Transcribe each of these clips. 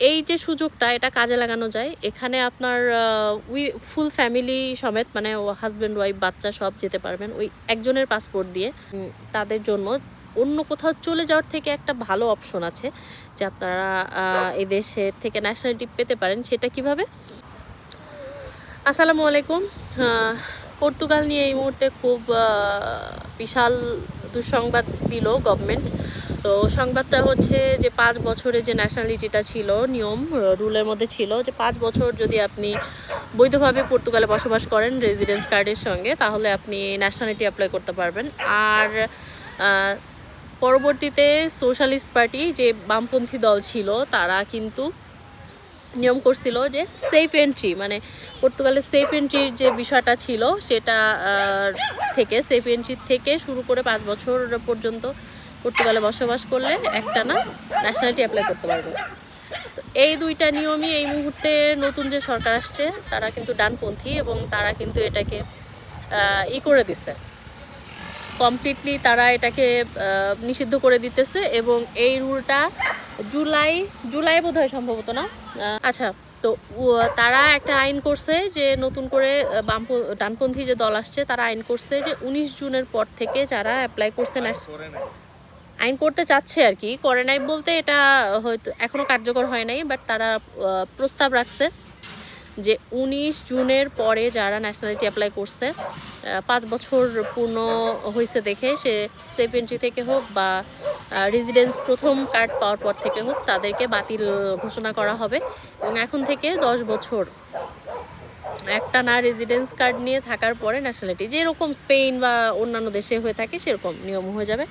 এই যে সুযোগটা এটা কাজে লাগানো যায়। এখানে আপনার উই ফুল ফ্যামিলি সমেত মানে হাজব্যান্ড ওয়াইফ বাচ্চা সব যেতে পারবেন ওই একজনের পাসপোর্ট দিয়ে। তাদের জন্য অন্য কোথাও চলে যাওয়ার থেকে একটা ভালো অপশন আছে যে আপনারা আহ, এই দেশের থেকে ন্যাশনালিটি পেতে পারেন। সেটা কীভাবে? আসসালামু আলাইকুম। পর্তুগাল নিয়ে এই মুহূর্তে খুব বিশাল দুঃসংবাদ দিল গভর্নমেন্ট তো সংবাদটা হচ্ছে যে পাঁচ বছরে যে ন্যাশনালিটিটা ছিল, নিয়ম রুলের মধ্যে ছিল যে পাঁচ বছর যদি আপনি বৈধভাবে পর্তুগালে বসবাস করেন রেজিডেন্স কার্ডের সঙ্গে, তাহলে আপনি ন্যাশনালিটি অ্যাপ্লাই করতে পারবেন। আর পরবর্তীতে সোশ্যালিস্ট পার্টি যে বামপন্থী দল ছিল, তারা কিন্তু নিয়ম করছিল যে সেফ এন্ট্রি মানে পর্তুগালের সেফ এন্ট্রির যে বিষয়টা ছিল, সেটা থেকে সেফ এন্ট্রি থেকে শুরু করে পাঁচ বছর পর্যন্ত পর্তুগালে বসবাস করলে একটা না ন্যাশনালিটি অ্যাপ্লাই করতে পারবে। তো এই দুইটা নিয়মই এই মুহূর্তে নতুন যে সরকার আসছে তারা কিন্তু ডানপন্থী এবং তারা কিন্তু এটাকে ই করে দিছে। কমপ্লিটলি তারা এটাকে নিষিদ্ধ করে দিতেছে এবং এই রুলটা জুলাই জুলাই বোধ হয় সম্ভবত না? আচ্ছা তো তারা একটা আইন করছে যে নতুন করে বাম ডানপন্থী যে দল আসছে তারা আইন করছে যে উনিশ জুনের পর থেকে যারা অ্যাপ্লাই করছে ন্যাশ- আইন করতে চাচ্ছে আর কি, করে নাই বলতে এটা হয়তো এখনও কার্যকর হয় নাই বাট তারা প্রস্তাব রাখছে যে উনিশ জুনের পরে যারা ন্যাশনালিটি অ্যাপ্লাই করছে পাঁচ বছর পূর্ণ হয়েছে দেখে সে সেফ এন্ট্রি থেকে হোক বা রেজিডেন্স প্রথম কার্ড পাওয়ার পর থেকে হোক তাদেরকে বাতিল ঘোষণা করা হবে এবং এখন থেকে দশ বছর একটা না রেজিডেন্স কার্ড নিয়ে থাকার পরে ন্যাশনালিটি যেরকম স্পেন বা অন্যান্য দেশে হয়ে থাকে সেরকম নিয়ম হয়ে যাবে।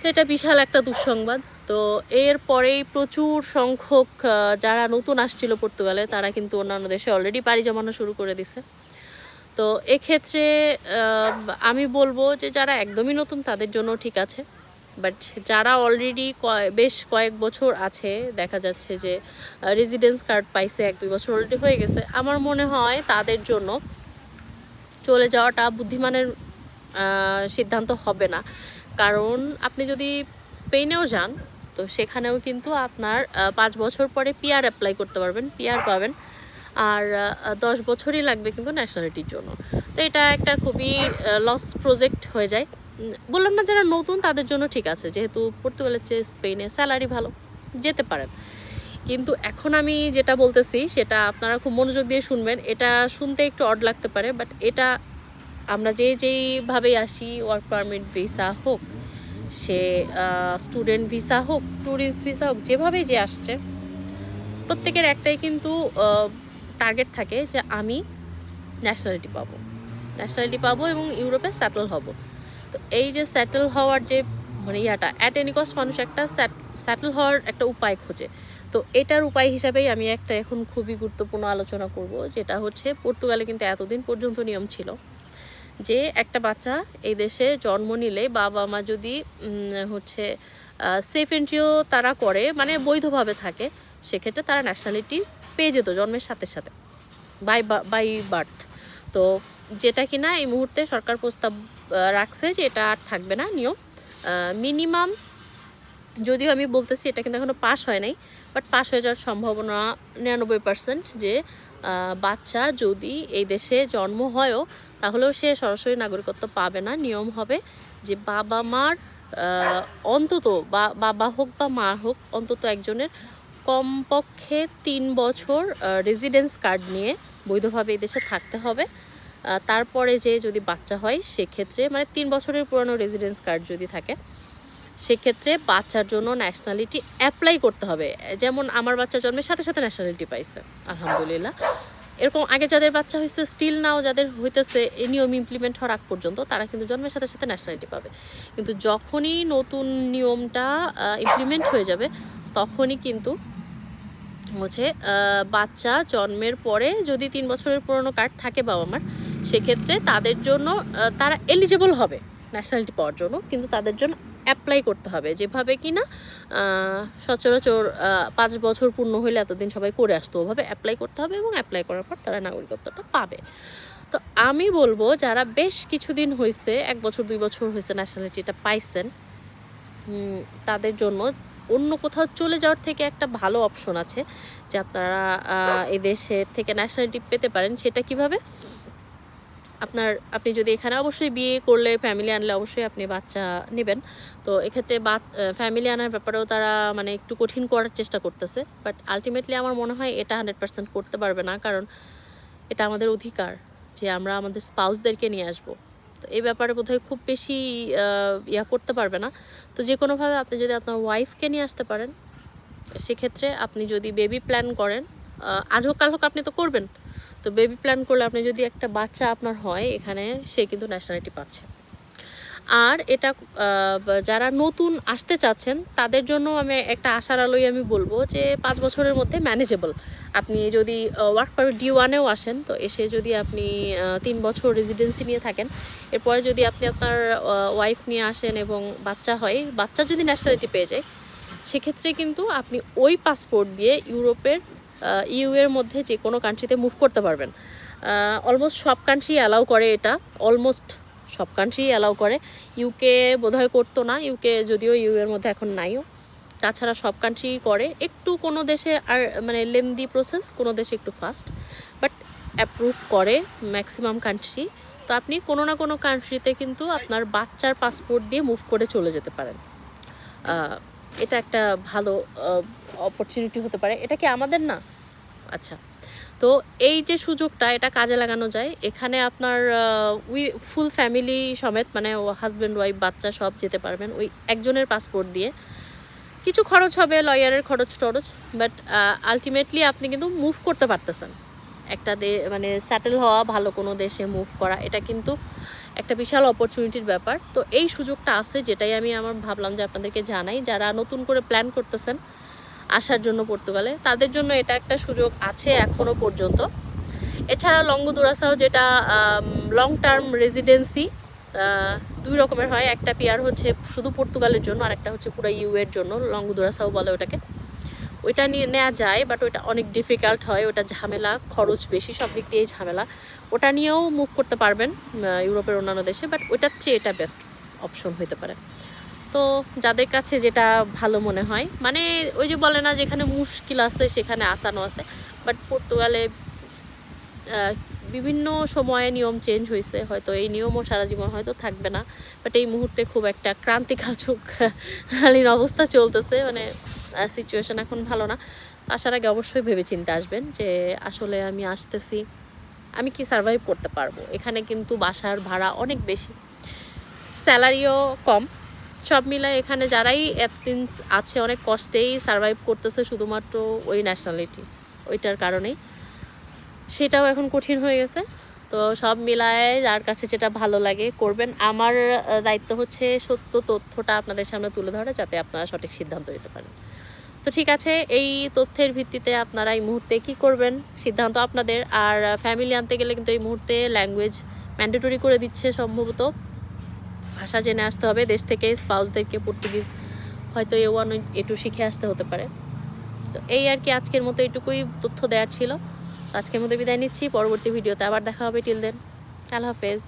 তো এটা বিশাল একটা দুঃসংবাদ। তো এর পরেই প্রচুর সংখ্যক যারা নতুন আসছিল পর্তুগালে, তারা কিন্তু অন্যান্য দেশে অলরেডি পাড়ি জমানো শুরু করে দিছে। তো এক্ষেত্রে আমি বলব যে যারা একদমই নতুন, তাদের জন্য ঠিক আছে। বাট যারা অলরেডি বেশ কয়েক বছর আছে, দেখা যাচ্ছে যে রেজিডেন্স কার্ড পাইছে এক দুই বছর অলরেডি হয়ে গেছে, আমার মনে হয় তাদের জন্য চলে যাওয়াটা বুদ্ধিমানের সিদ্ধান্ত হবে না। কারণ আপনি যদি স্পেনেও যান, তো সেখানেও কিন্তু আপনার পাঁচ বছর পরে পিআর অ্যাপ্লাই করতে পারবেন পিআর পাবেন। আর দশ বছরই লাগবে কিন্তু ন্যাশনালিটির জন্য। তো এটা একটা খুবই লস প্রজেক্ট হয়ে যায়। বললাম না যারা নতুন, তাদের জন্য ঠিক আছে। যেহেতু পর্তুগালের চেয়ে স্পেনে স্যালারি ভালো, যেতে পারেন। কিন্তু এখন আমি যেটা বলতেছি, সেটা আপনারা খুব মনোযোগ দিয়ে শুনবেন। এটা শুনতে একটু অড লাগতে পারে বাট এটা আমরা যে যেইভাবেই আসি ওয়ার্ক পারমিট ভিসা হোক, সে স্টুডেন্ট ভিসা হোক ট্যুরিস্ট ভিসা হোক, যেভাবেই যে আসছে, প্রত্যেকের একটাই কিন্তু টার্গেট থাকে যে আমি ন্যাশনালিটি পাবো। ন্যাশনালিটি পাবো এবং ইউরোপে সেটেল হব। তো এই যে সেটেল হওয়ার যে মানে ইয়াটা অ্যাট এনি কস্ট মানুষ একটা সেটেল হওয়ার একটা উপায় খোঁজে। তো এটার উপায় হিসাবেই আমি একটা এখন খুবই গুরুত্বপূর্ণ আলোচনা করব, যেটা হচ্ছে, পর্তুগালে কিন্তু এতদিন পর্যন্ত নিয়ম ছিল যে একটা বাচ্চা এই দেশে জন্ম নিলে বাবা মা যদি হচ্ছে সেফ এন্ট্রিও তারা করে মানে বৈধভাবে থাকে, সেক্ষেত্রে তারা ন্যাশনালিটি পেয়ে যেত জন্মের সাথে সাথে বাই বাই বার্থ তো যেটা কি না এই মুহূর্তে সরকার প্রস্তাব রাখছে যে এটা আর থাকবে না, নিয়ম। মিনিমাম যদিও আমি বলতেছি এটা কিন্তু এখনও পাস হয় নাই বাট পাস হয়ে যাওয়ার সম্ভাবনা নিরানব্বই পার্সেন্ট যে বাচ্চা যদি এই দেশে জন্ম হয়ও, তাহলেও সে সরাসরি নাগরিকত্ব পাবে না। নিয়ম হবে যে বাবা মার অন্তত বা, বাবা হোক বা মা হোক, অন্তত একজনের কমপক্ষে তিন বছর রেজিডেন্স কার্ড নিয়ে বৈধভাবে এই দেশে থাকতে হবে। তারপরে যে যদি বাচ্চা হয়, সেক্ষেত্রে মানে তিন বছরের পুরনো রেজিডেন্স কার্ড যদি থাকে সেক্ষেত্রে বাচ্চার জন্য ন্যাশনালিটি অ্যাপ্লাই করতে হবে। যেমন আমার বাচ্চা জন্মের সাথে সাথে ন্যাশনালিটি পাইছে, আলহামদুলিল্লাহ। এরকম আগে যাদের বাচ্চা হয়েছে স্টিল নাও যাদের হইতেছে এই নিয়ম ইমপ্লিমেন্ট হওয়ার আগ পর্যন্ত তারা কিন্তু জন্মের সাথে সাথে ন্যাশনালিটি পাবে। কিন্তু যখনই নতুন নিয়মটা ইমপ্লিমেন্ট হয়ে যাবে, তখনই কিন্তু হচ্ছে বাচ্চা জন্মের পরে যদি তিন বছরের পুরনো কার্ড থাকে বাবা মার, সেক্ষেত্রে তাদের জন্য তারা এলিজেবল হবে ন্যাশনালিটি পাওয়ার জন্য, কিন্তু তাদের জন্য অ্যাপ্লাই করতে হবে। যেভাবে কি না সচরাচর পাঁচ বছর পূর্ণ হলে এতদিন সবাই করে আসতো, ওভাবে অ্যাপ্লাই করতে হবে এবং অ্যাপ্লাই করার পর তারা নাগরিকত্বটা পাবে। তো আমি বলব, যারা বেশ কিছুদিন হয়েছে এক বছর, দুই বছর হয়েছে ন্যাশনালিটিটা পাইছেন তাদের জন্য অন্য কোথাও চলে যাওয়ার থেকে একটা ভালো অপশন আছে, যে আপনারা এদেশের থেকে ন্যাশনালিটি পেতে পারেন। সেটা কীভাবে? আপনার, আপনি যদি এখানে অবশ্যই বিয়ে করলে ফ্যামিলি আনলে অবশ্যই আপনি বাচ্চা নেবেন। তো এক্ষেত্রে বা ফ্যামিলি আনার ব্যাপারেও তারা মানে একটু কঠিন করার চেষ্টা করতেছে। বাট আলটিমেটলি আমার মনে হয় এটা হান্ড্রেড পার্সেন্ট করতে পারবে না, কারণ এটা আমাদের অধিকার যে আমরা আমাদের স্পাউসদেরকে নিয়ে আসব। তো এই ব্যাপারে বোধহয় খুব বেশি ইয়া করতে পারবে না। তো যে কোনোভাবে আপনি যদি আপনার ওয়াইফকে নিয়ে আসতে পারেন, সেক্ষেত্রে আপনি যদি বেবি প্ল্যান করেন আজ হোক কাল হোক আপনি তো করবেন। তো বেবি প্ল্যান করলে আপনি যদি একটা বাচ্চা আপনার হয়, এখানে সে কিন্তু ন্যাশনালিটি পাচ্ছে। আর এটা যারা নতুন আসতে চাচ্ছেন, তাদের জন্য আমি একটা আশার আলোয় আমি বলব যে পাঁচ বছরের মধ্যে ম্যানেজেবল আপনি যদি ওয়ার্ক পারমিট ডি ওয়ানেও আসেন, তো এসে যদি আপনি তিন বছর রেজিডেন্সি নিয়ে থাকেন, এরপরে যদি আপনি আপনার ওয়াইফ নিয়ে আসেন এবং বাচ্চা হয়, বাচ্চা যদি ন্যাশনালিটি পেয়ে যায়, সেক্ষেত্রে কিন্তু আপনি ওই পাসপোর্ট দিয়ে ইউরোপের ইউ এর মধ্যে যে কোনো কান্ট্রিতে মুভ করতে পারবেন। অলমোস্ট সব কান্ট্রি অ্যালাউ করে এটা। অলমোস্ট সব কান্ট্রি অ্যালাউ করে। ইউকে বোধহয় করতো না। ইউকে যদিও ইউ এর মধ্যে এখন নাইও। তাছাড়া সব কান্ট্রি করে। একটু কোনো দেশে আর মানে লেন্দি প্রসেস কোনো দেশে একটু ফাস্ট বাট অ্যাপ্রুভ করে ম্যাক্সিমাম কান্ট্রি তো আপনি কোনো না কোনো কান্ট্রিতে কিন্তু আপনার বাচ্চার পাসপোর্ট দিয়ে মুভ করে চলে যেতে পারেন। এটা একটা ভালো অপরচুনিটি হতে পারে। এটা কি আমাদের না? আচ্ছা। তো এই যে সুযোগটা, এটা কাজে লাগানো যায়। এখানে আপনার উই ফুল ফ্যামিলি সমেত মানে হাজব্যান্ড ওয়াইফ বাচ্চা সব যেতে পারবেন ওই একজনের পাসপোর্ট দিয়ে। কিছু খরচ হবে লয়ারের খরচ টরচ বাট আলটিমেটলি আপনি কিন্তু মুভ করতে পারতেছেন। একটা দে মানে স্যাটেল হওয়া, ভালো কোনো দেশে মুভ করা, এটা কিন্তু একটা বিশাল অপরচুনিটির ব্যাপার। তো এই সুযোগটা আছে যেটাই আমি আমার ভাবলাম যে আপনাদেরকে জানাই। যারা নতুন করে প্ল্যান করতেছেন আসার জন্য পর্তুগালে, তাদের জন্য এটা একটা সুযোগ আছে এখনও পর্যন্ত। এছাড়া লঙ্গ দুরাসাও যেটা লং টার্ম রেজিডেন্সি দুই রকমের হয়। একটা পিয়ার হচ্ছে শুধু পর্তুগালের জন্য আর একটা হচ্ছে পুরো ইউ এর জন্য লঙ্গ দুরাসাও বলে ওটাকে। ওইটা নিয়ে নেওয়া যায় বাট ওইটা অনেক ডিফিকাল্ট হয়। ওটা ঝামেলা, খরচ বেশি, সব দিক দিয়েই ঝামেলা। ওটা নিয়েও মুভ করতে পারবেন ইউরোপের অন্যান্য দেশে বাট ওইটার চেয়ে এটা বেস্ট অপশন হতে পারে। তো যাদের কাছে যেটা ভালো মনে হয় মানে ওই যে বলে না যেখানে মুশকিল আছে, সেখানে আসানো আছে বাট পর্তুগালে বিভিন্ন সময়ে নিয়ম চেঞ্জ হয়েছে হয়তো এই নিয়মও সারা জীবন হয়তো থাকবে না বাট এই মুহূর্তে খুব একটা ক্রান্তিকালীন অবস্থা চলতেছে মানে সিচুয়েশন এখন ভালো না। আসার আগে অবশ্যই ভেবে চিন্তে আসবেন যে আসলে আমি আসতেছি, আমি কি সার্ভাইভ করতে পারব? এখানে কিন্তু বাসার ভাড়া অনেক বেশি। স্যালারিও কম। সব মিলায় এখানে যারাই অ্যাথিন্স আছে, অনেক কষ্টেই সার্ভাইভ করতেছে শুধুমাত্র ওই ন্যাশনালিটি ওইটার কারণেই। সেটাও এখন কঠিন হয়ে গেছে। তো সব মিলায় যার কাছে যেটা ভালো লাগে করবেন। আমার দায়িত্ব হচ্ছে সত্য তথ্যটা আপনাদের সামনে তুলে ধরা, যাতে আপনারা সঠিক সিদ্ধান্ত নিতে পারেন। তো ঠিক আছে, এই তথ্যের ভিত্তিতে আপনারা এই মুহূর্তে কি করবেন? সিদ্ধান্ত আপনাদের। আর ফ্যামিলি আনতে গেলে কিন্তু এই মুহূর্তে ল্যাঙ্গুয়েজ ম্যান্ডেটরি করে দিচ্ছে সম্ভবত। ভাষা জেনে আসতে হবে। দেশ থেকে স্পাউসদেরকে পর্তুগিজ হয়তো এ ওয়ান এ টু শিখে আসতে হতে পারে। তো এই আর কি আজকের মতো এটুকুই তথ্য দেওয়ার ছিল। আজকের মতো বিদায় নিচ্ছি। পরবর্তী ভিডিওতে আবার দেখা হবে। টিল দেন আল্লাহ হাফেজ।